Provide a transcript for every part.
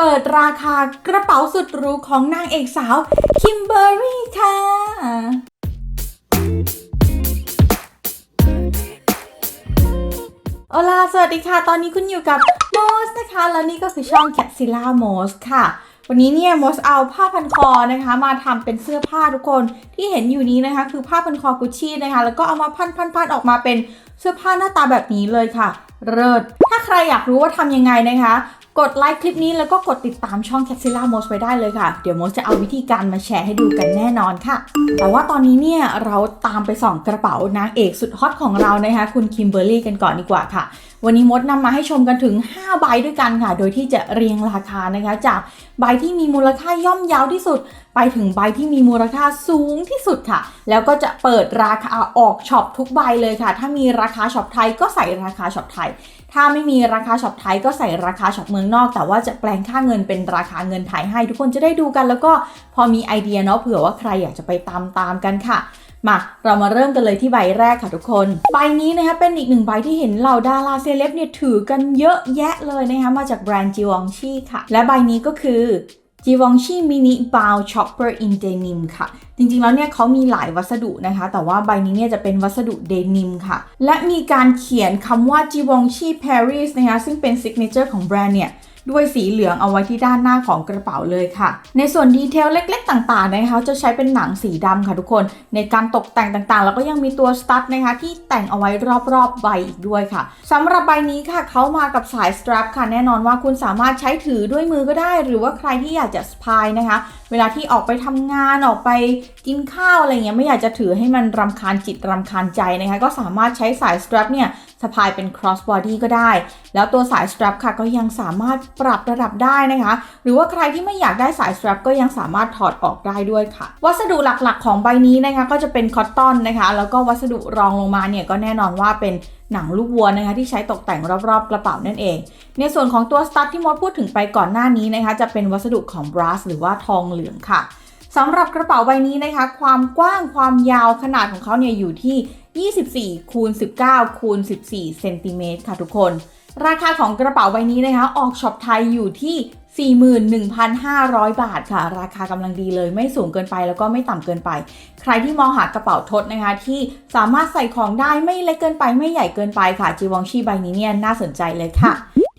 เปิดราคากระเป๋าสุดหรูของนางเอกสาว คิมเบอร์รี่ค่ะ โอลาสวัสดีค่ะ ตอนนี้คุณอยู่กับโมสนะคะ และนี่ก็คือช่อง c a p s i l l a m o s ค่ะ วันนี้เนี่ยโมสเอาผ้าพันคอนะคะ มาทำเป็นเสื้อผ้าทุกคนที่เห็นอยู่นี้นะคะ คือผ้าพันคอกุชชี่นะคะ แล้วก็เอามาพันพันพันออกมาเป็นเสื้อผ้าหน้าตาแบบนี้เลยค่ะเลิศถ้าใครอยากรู้ว่าทำยังไงนะคะ กดไลค์คลิปนี้แล้วก็กดติดตามช่อง c a p s i l l a m o s ไว้ได้เลยค่ะ เดี๋ยวโมสจะเอาวิธีการมาแชร์ให้ดูกันแน่นอนค่ะ แต่ว่าตอนนี้เนี่ยเราตามไปส่องกระเป๋านางเอกสุดฮอตของเรานะคะ คุณคิมเบอร์รี่กันก่อนดีกว่าค่ะ วันนี้มดนำมาให้ชมกันถึง 5 ใบด้วยกันค่ะ โดยที่จะเรียงราคานะคะ จากใบที่มีมูลค่าย่อมเยาวที่สุด ไปถึงใบที่มีมูลค่าสูงที่สุดค่ะ แล้วก็จะเปิดราคาออกช็อปทุกใบเลยค่ะ ถ้ามีราคาช็อปไทยก็ใส่ราคาช็อปไทย ถ้าไม่มีราคาช็อปไทยก็ใส่ราคาช็อปเมืองนอก แต่ว่าจะแปลงค่าเงินเป็นราคาเงินไทยให้ ทุกคนจะได้ดูกัน แล้วก็พอมีไอเดียเนาะเผื่อว่าใครอยากจะไปตามตามกันค่ะมาเรามาเริ่มกันเลยที่ใบแรกค่ะทุกคน ใบนี้นะคะเป็นอีกหนึ่งใบที่เห็นเหล่าดาราเซเลบเนี่ยถือกันเยอะแยะเลยนะคะมาจากแบรนด์จิวองชีค่ะ และใบนี้ก็คือ g i v o n c h i Mini Bow Chopper in Denim ค่ะ จริงๆ แล้วเนี่ยเขามีหลายวัสดุนะคะ แต่ว่าใบนี้เนี่ยจะเป็นวัสดุเดนิมค่ะ และมีการเขียนคำว่า g i v o n c h i Paris นะคะ ซึ่งเป็นซิกเนเจอร์ของแบรนด์เนี่ย ด้วยสีเหลืองเอาไว้ที่ด้านหน้าของกระเป๋าเลยค่ะ ในส่วนดีเทลเล็ก ๆ ต่างๆนะคะจะใช้เป็นหนังสีดำค่ะทุกคน ในการตกแต่งต่างๆ แล้วก็ยังมีตัวสตั๊ดนะคะที่แต่งเอาไว้รอบๆใบอีกด้วยค่ะสำหรับใบนี้ค่ะเขามากับสายสตรัปค่ะแน่นอนว่าคุณสามารถใช้ถือด้วยมือก็ได้ หรือว่าใครที่อยากจะสะพายนะคะ เวลาที่ออกไปทำงานออกไปกินข้าวอะไรเงี้ยไม่อยากจะถือให้มันรำคาญจิตรำคาญใจนะคะก็สามารถใช้สายสตรัปเนี่ยสะพายเป็น cross body ก็ได้ แล้วตัวสายสตรัปค่ะก็ยังสามารถปรับระดับได้นะคะ หรือว่าใครที่ไม่อยากได้สายสตรัปก็ยังสามารถถอดออกได้ด้วยค่ะ วัสดุหลักๆ ของใบนี้นะคะก็จะเป็นคอตตอนนะคะ แล้วก็วัสดุรองลงมาเนี่ยก็แน่นอนว่าเป็นหนังลูกวัวนะคะที่ใช้ตกแต่งรอบๆ กระเป๋านั่นเอง ในส่วนของตัวสตั๊ดที่มดพูดถึงไปก่อนหน้านี้นะคะ จะเป็นวัสดุของบรัสหรือว่าทองเหลืองค่ะสำหรับกระเป๋าใบนี้นะคะ ความกว้างความยาวขนาดของเขาเนี่ยอยู่ที่ 24 คูณ 19 คูณ 14 เซนติเมตรค่ะทุกคน ราคาของกระเป๋าใบนี้นะคะ ออกช็อปไทยอยู่ที่41,500 บาทค่ะ ราคากำลังดีเลยไม่สูงเกินไปแล้วก็ไม่ต่ำเกินไป ใครที่มองหากระเป๋าทดนะคะ ที่สามารถใส่ของได้ไม่เล็กเกินไปไม่ใหญ่เกินไปค่ะจีวองชีใบนี้เนี่ยน่าสนใจเลยค่ะ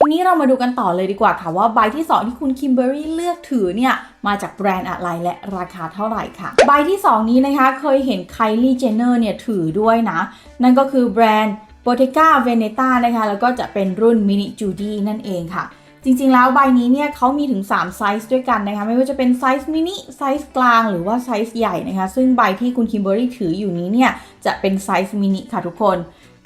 ทีนี้เรามาดูกันต่อเลยดีกว่าค่ะว่าใบที่ 2 ที่คุณคิมเบอรี่เลือกถือเนี่ยมาจากแบรนด์อะไรและราคาเท่าไหร่ค่ะ ใบที่ 2 นี้นะคะเคยเห็นไคลี่เจเนอร์เนี่ยถือด้วยนะ นั่นก็คือแบรนด์ Bottega Veneta นะคะ แล้วก็จะเป็นรุ่น Mini Judy นั่นเองค่ะ จริงๆ แล้วใบนี้เนี่ยเขามีถึง 3 ไซส์ด้วยกันนะคะ ไม่ว่าจะเป็นไซส์มินิไซส์กลางหรือว่าไซส์ใหญ่นะคะ ซึ่งใบที่คุณคิมเบอรี่ถืออยู่นี้เนี่ย จะเป็นไซส์มินิค่ะทุกคน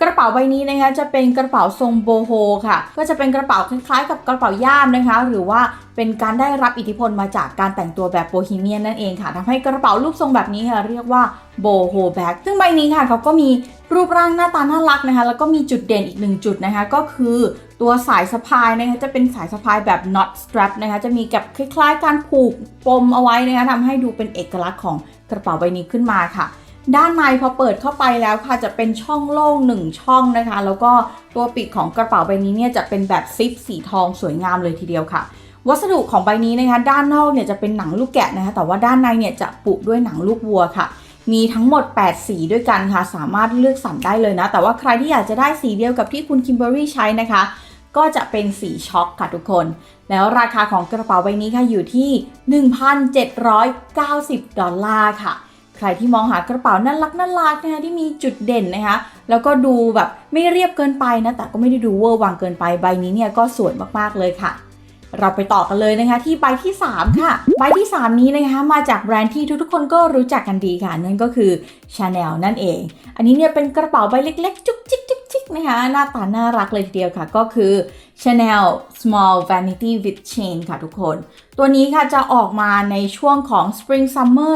กระเป๋าใบนี้นะคะจะเป็นกระเป๋าทรงโบโฮค่ะ ก็จะเป็นกระเป๋าคล้ายๆ กับกระเป๋าย่ามนะคะ หรือว่าเป็นการได้รับอิทธิพลมาจากการแต่งตัวแบบโบฮีเมียนนั่นเองค่ะทำให้กระเป๋ารูปทรงแบบนี้ค่ะเรียกว่าโบโฮแบ็กซึ่งใบนี้ค่ะเขาก็มีรูปร่างหน้าตาน่ารักนะคะ แล้วก็มีจุดเด่นอีกหนึ่งจุดนะคะ ก็คือตัวสายสะพายนะคะจะเป็นสายสะพายแบบ not strap นะคะ จะมีกับคล้ายๆ การผูกปมเอาไว้นะคะทำให้ดูเป็นเอกลักษณ์ของกระเป๋าใบนี้ขึ้นมาค่ะ ด้านในพอเปิดเข้าไปแล้วค่ะจะเป็นช่องโล่งหนึ่งช่องนะคะ แล้วก็ตัวปีกของกระเป๋าใบนี้เนี่ยจะเป็นแบบซิปสีทองสวยงามเลยทีเดียวค่ะ วัสดุของใบนี้นะคะ ด้านนอกเนี่ยจะเป็นหนังลูกแกะนะคะ แต่ว่าด้านในเนี่ยจะปุด้วยหนังลูกวัวค่ะ มีทั้งหมด 8 สีด้วยกันค่ะ สามารถเลือกสั่ได้เลยนะ แต่ว่าใครที่อยากจะได้สีเดียวกับที่คุณคิมเบอรี่ใช้นะคะ ก็จะเป็นสีช็อคค่ะทุกคน แล้วราคาของกระเป๋าใบนี้ค่ะอยู่ที่ 1,790 ดอลลาร์ค่ะ ใครที่มองหากระเป๋าน่ารักน่ารักนะคะที่มีจุดเด่นนะคะ แล้วก็ดูแบบไม่เรียบเกินไปนะแต่ก็ไม่ได้ดูเวอร์วังเกินไปใบนี้เนี่ยก็สวยมากๆเลยค่ะเราไปต่อกันเลยนะคะที่ใบที่ 3 ค่ะ ใบที่ 3 นี้นะคะมาจากแบรนด์ที่ทุกๆ คนก็รู้จักกันดีค่ะ นั่นก็คือ Chanel นั่นเอง อันนี้เนี่ยเป็นกระเป๋าใบเล็กๆ จุกจิกจุกจิก นะคะหน้าตาน่ารักเลยทีเดียวค่ะ ก็คือ Chanel Small Vanity with Chain ค่ะทุกคน ตัวนี้ค่ะจะออกมาในช่วงของ Spring Summer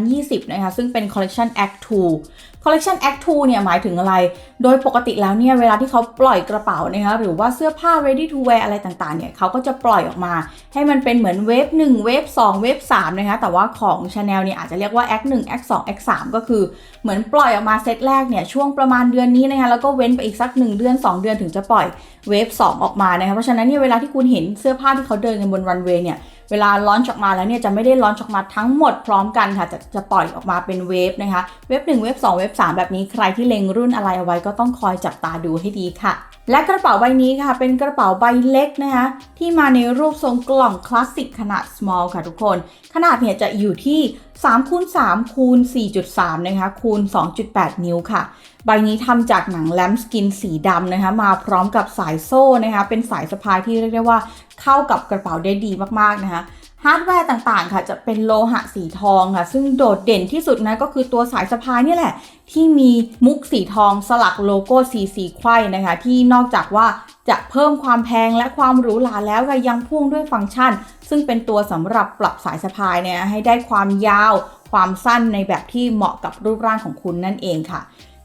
2020 นะคะ ซึ่งเป็น Collection Act 2 collection act 2เนี่ยหมายถึงอะไร โดยปกติแล้วเนี่ยเวลาที่เขาปล่อยกระเป๋านะคะหรือว่าเสื้อผ้า ready to wear อะไรต่างๆเนี่ยเขาก็จะปล่อยออกมา ให้มันเป็นเหมือนเวฟ1เวฟ2เวฟ3นะคะแต่ว่าของ Chanel เนี่ยอาจจะเรียกว่า act 1 act 2 act 3ก็คือเหมือนปล่อยออกมาเซตแรกเนี่ยช่วงประมาณเดือนนี้นะคะแล้วก็เว้นไปอีกสัก 1 เดือน 2 เดือนถึงจะปล่อยเวฟ2ออกมานะคะเพราะฉะนั้นเนี่ยเวลาที่คุณเห็นเสื้อผ้าที่เขาเดินกันบนรันเวย์เนี่ยเวลาลอนช์ออกมาแล้วเนี่ยจะไม่ได้ลอนช์ออกมาทั้งหมดพร้อมกันค่ะ จะจะปล่อยออกมาเป็นเวฟนะคะ เวฟ1เวฟ2เวฟ3แบบนี้ใครที่เล็งรุ่นอะไรเอาไว้ก็ต้องคอยจับตาดูให้ดีค่ะ และกระเป๋าใบนี้ค่ะ เป็นกระเป๋าใบเล็กนะคะ ที่มาในรูปทรงกล่องคลาสสิกขนาด small ค่ะทุกคน ขนาดเนี่ยจะอยู่ที่3คูณ3คูณ4.3 นะคะคูณ 2.8 นิ้วค่ะ ใบนี้ทำจากหนังแลมสกินสีดำนะคะ มาพร้อมกับสายโซ่นะคะ เป็นสายสะพายที่เรียกได้ว่าเข้ากับกระเป๋าได้ดีมากๆนะคะ ฮาร์ดแวร์ต่างๆ ค่ะ จะเป็นโลหะสีทองค่ะ ซึ่งโดดเด่นที่สุดนะก็คือตัวสายสะพายนี่แหละ ที่มีมุกสีทองสลักโลโก้สีสีไขว้นะคะ ที่นอกจากว่าจะเพิ่มความแพงและความหรูหราแล้วก็ยังพ่วงด้วยฟังก์ชัน ซึ่งเป็นตัวสำหรับปรับสายสะพายเนี่ยให้ได้ความยาว ความสั้นในแบบที่เหมาะกับรูปร่างของคุณนั่นเองค่ะ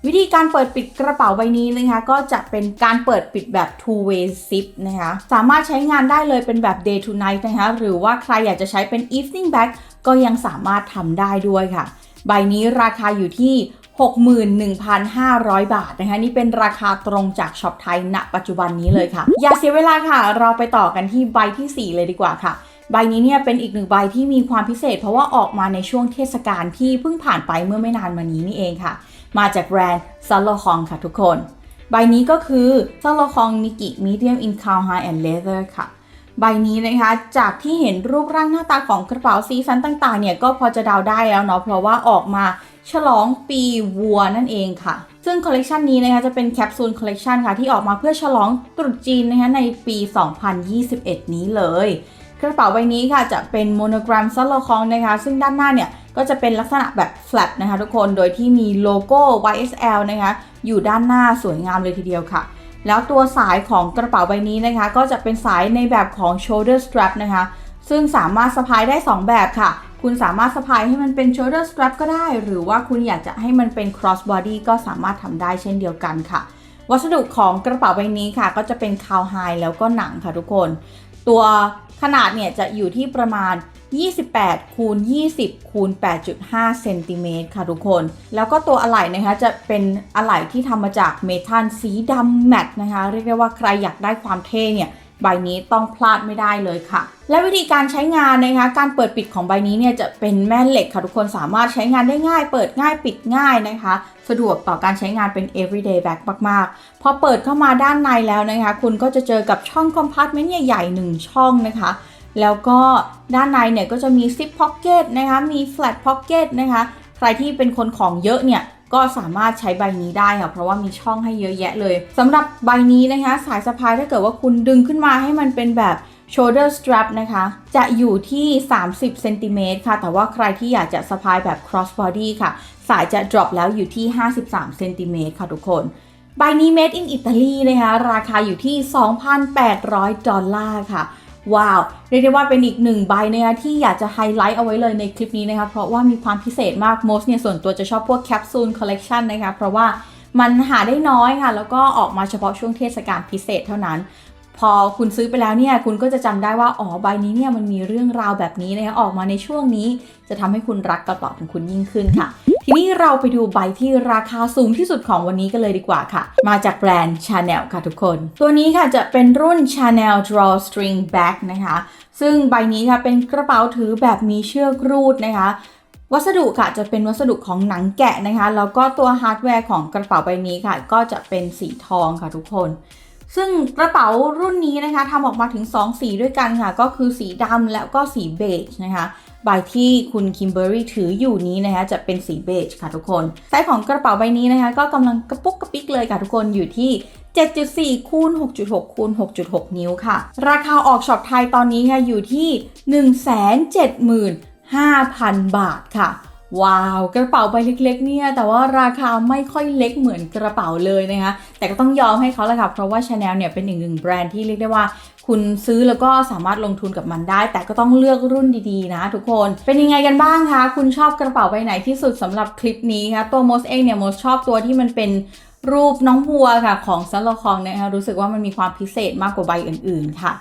วิธีการเปิดปิดกระเป๋าใบนี้นะคะก็จะเป็นการเปิดปิดแบบ two way zip นะคะสามารถใช้งานได้เลยเป็นแบบ day to night นะคะหรือว่าใครอยากจะใช้เป็น evening bag ก็ยังสามารถทำได้ด้วยค่ะ ใบนี้ราคาอยู่ที่ 61,500 บาทนะคะนี่เป็นราคาตรงจากช็อปไทยณปัจจุบันนี้เลยค่ะ อย่าเสียเวลาค่ะ เราไปต่อกันที่ใบทีสี่4 เลยดีกว่าค่ะใบนี้เนี่ยเป็นอีกหนึ่งใบที่มีความพิเศษ เพราะว่าออกมาในช่วงเทศกาลที่เพิ่งผ่านไปเมื่อไม่นานมานี้นี่เองค่ะ มาจากแบรนด์ซัลโลคองค่ะทุกคน ใบนี้ก็คือซัลโลคองนิกิ Medium in Cowhide and Leather ค่ะ ใบนี้นะคะจากที่เห็นรูปร่างหน้าตาของกระเป๋าสีสันต่างๆเนี่ยก็พอจะเดาได้แล้วเนาะเพราะว่าออกมาฉลองปีวัวนั่นเองค่ะ ซึ่งคอลเลกชันนี้นะคะจะเป็นแคปซูลคอลเลกชันค่ะที่ออกมาเพื่อฉลองตรุษจีนนะคะในปี 2021 นี้เลย กระเป๋าใบนี้ค่ะจะเป็นโมโนกรมซัลโลคองนะคะ ซึ่งด้านหน้าเนี่ย ก็จะเป็นลักษณะแบบ flat นะคะทุกคนโดยที่มีโลโก้ YSL นะคะอยู่ด้านหน้าสวยงามเลยทีเดียวค่ะ แล้วตัวสายของกระเป๋าใบนี้นะคะ ก็จะเป็นสายในแบบของ shoulder strap นะคะ ซึ่งสามารถสะพายได้ 2 แบบค่ะ คุณสามารถสะพายให้มันเป็น shoulder strap ก็ได้ หรือว่าคุณอยากจะให้มันเป็น cross body ก็สามารถทำได้เช่นเดียวกันค่ะ วัสดุของกระเป๋าใบนี้ค่ะ ก็จะเป็นคาวไฮแล้วก็หนังค่ะทุกคน ตัวขนาดเนี่ยจะอยู่ที่ประมาณ 28 คูณ 20 คูณ 8.5 เซนติเมตรค่ะทุกคน แล้วก็ตัวอะไหล่นะคะจะเป็นอะไหล่ที่ทำมาจากเมทัลสีดำแมตต์นะคะ เรียกได้ว่าใครอยากได้ความเท่เนี่ย ใบนี้ต้องพลาดไม่ได้เลยค่ะ และวิธีการใช้งานนะคะ การเปิดปิดของใบนี้เนี่ยจะเป็นแม่เหล็กค่ะทุกคนสามารถใช้งานได้ง่าย เปิดง่ายปิดง่ายนะคะ สะดวกต่อการใช้งานเป็น everyday bag มากๆ พอเปิดเข้ามาด้านในแล้วนะคะ คุณก็จะเจอกับช่อง compartment ใหญ่ๆหนึ่งช่องนะคะแล้วก็ด้านในเนี่ยก็จะมี zip pocket นะคะ มี flat pocket นะคะ ใครที่เป็นคนของเยอะเนี่ย ก็สามารถใช้ใบนี้ได้ค่ะ เพราะว่ามีช่องให้เยอะแยะเลยสำหรับใบนี้นะคะ สายสะพายถ้าเกิดว่าคุณดึงขึ้นมาให้มันเป็นแบบ shoulder strap นะคะ จะอยู่ที่ 30เซนติเมตรค่ะ แต่ว่าใครที่อยากจะสะพายแบบ cross body ค่ะ สายจะ drop แล้วอยู่ที่ 53เซนติเมตรค่ะทุกคนใบนี้ made in Italy นะคะ ราคาอยู่ที่ 2,800 ดอลลาร์ค่ะ ว้าว เรียกได้ว่าเป็นอีกหนึ่งใบนะคะที่อยากจะไฮไลท์เอาไว้เลยในคลิปนี้นะคะ เพราะว่ามีความพิเศษมากโมสเนี่ยส่วนตัวจะชอบพวกแคปซูลคอลเลกชันนะคะ เพราะว่ามันหาได้น้อยค่ะ แล้วก็ออกมาเฉพาะช่วงเทศกาลพิเศษเท่านั้น พอคุณซื้อไปแล้วเนี่ย คุณก็จะจำได้ว่า อ๋อ ใบนี้เนี่ยมันมีเรื่องราวแบบนี้นะคะ ออกมาในช่วงนี้ จะทำให้คุณรักกระเป๋าของคุณยิ่งขึ้นค่ะ ทีนี้เราไปดูใบที่ราคาสูงที่สุดของวันนี้กันเลยดีกว่าค่ะ มาจากแบรนด์ Chanel ค่ะทุกคน ตัวนี้ค่ะจะเป็นรุ่น Chanel Drawstring Bag นะคะ ซึ่งใบนี้ค่ะเป็นกระเป๋าถือแบบมีเชือกรูดนะคะ วัสดุค่ะจะเป็นวัสดุของหนังแกะนะคะ แล้วก็ตัวฮาร์ดแวร์ของกระเป๋าใบนี้ค่ะ ก็จะเป็นสีทองค่ะทุกคนซึ่งกระเป๋ารุ่นนี้นะคะทำออกมาถึง 2 สีด้วยกันค่ะ ก็คือสีดำแล้วก็สีเบจนะคะ ใบที่คุณคิมเบอรี่ถืออยู่นี้นะคะจะเป็นสีเบจค่ะทุกคนไซส์ของกระเป๋าใบนี้นะคะ ก็กำลังกระปุกกระปิกเลยค่ะทุกคนอยู่ที่7.4คูณ6.6คูณ6.6 นิ้วค่ะ ราคาออกช็อปไทยตอนนี้ค่ะอยู่ที่ 175,000 บาทค่ะ ว้าวกระเป๋าใบเล็กๆเนี่ยแต่ว่าราคาไม่ค่อยเล็กเหมือนกระเป๋าเลยนะคะแต่ก็ต้องยอมให้เขาแหละค่ะเพราะว่า Chanel เนี่ยเป็นอีกหนึ่งแบรนด์ที่เรียกได้ว่า คุณซื้อแล้วก็สามารถลงทุนกับมันได้ แต่ก็ต้องเลือกรุ่นดีๆนะทุกคน เป็นยังไงกันบ้างคะ คุณชอบกระเป๋าใบไหนที่สุดสำหรับคลิปนี้คะตัวโมสเองเนี่ยโมสชอบตัวที่มันเป็นรูปน้องวัวค่ะของซันโลคองนะคะรู้สึกว่ามันมีความพิเศษมากกว่าใบอื่นๆค่ะ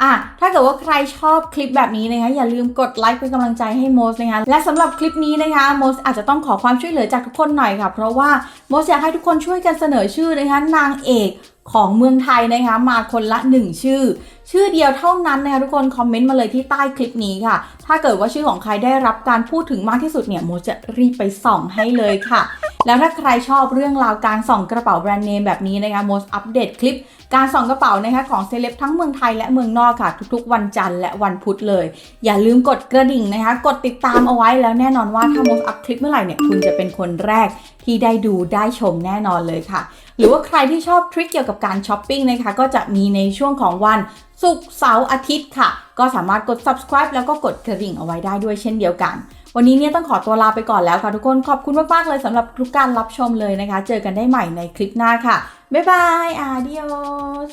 อะถ้าเกิดว่าใครชอบคลิปแบบนี้นะคะอย่าลืมกดไลค์เป็นกำลังใจให้โมสนะคะและสำหรับคลิปนี้นะคะโมสอาจจะต้องขอความช่วยเหลือจากทุกคนหน่อยค่ะ เพราะว่าโมสอยากให้ทุกคนช่วยกันเสนอชื่อนะคะนางเอกของเมืองไทยนะคะมาคนละ 1 ชื่อ ชื่อเดียวเท่านั้นนะคะทุกคนคอมเมนต์มาเลยที่ใต้คลิปนี้ค่ะ ถ้าเกิดว่าชื่อของใครได้รับการพูดถึงมากที่สุดเนี่ยโมจะรีบไปส่องให้เลยค่ะ แล้วถ้าใครชอบเรื่องราวการส่องกระเป๋าแบรนด์เนมแบบนี้นะคะโมอัปเดตคลิปการส่องกระเป๋านะคะของเซเลบทั้งเมืองไทยและเมืองนอกค่ะ ทุกๆ วันจันทร์และวันพุธเลย อย่าลืมกดกระดิ่งนะคะ กดติดตามเอาไว้แล้วแน่นอนว่าถ้าโมอัพคลิปเมื่อไหร่เนี่ยคุณจะเป็นคนแรกที่ได้ดูได้ชมแน่นอนเลยค่ะ หรือว่าใครที่ชอบทริคเกี่ยวกับการช้อปปิ้งนะคะ ก็จะมีในช่วงของวันศุกร์เสาร์อาทิตย์ค่ะ ก็สามารถกด subscribe แล้วก็กดกระดิ่งเอาไว้ได้ด้วยเช่นเดียวกัน วันนี้เนี่ยต้องขอตัวลาไปก่อนแล้วค่ะทุกคนขอบคุณมาก ๆ เลยสำหรับทุกการรับชมเลยนะคะ เจอกันได้ใหม่ในคลิปหน้าค่ะบ๊ายบายอาดิโอส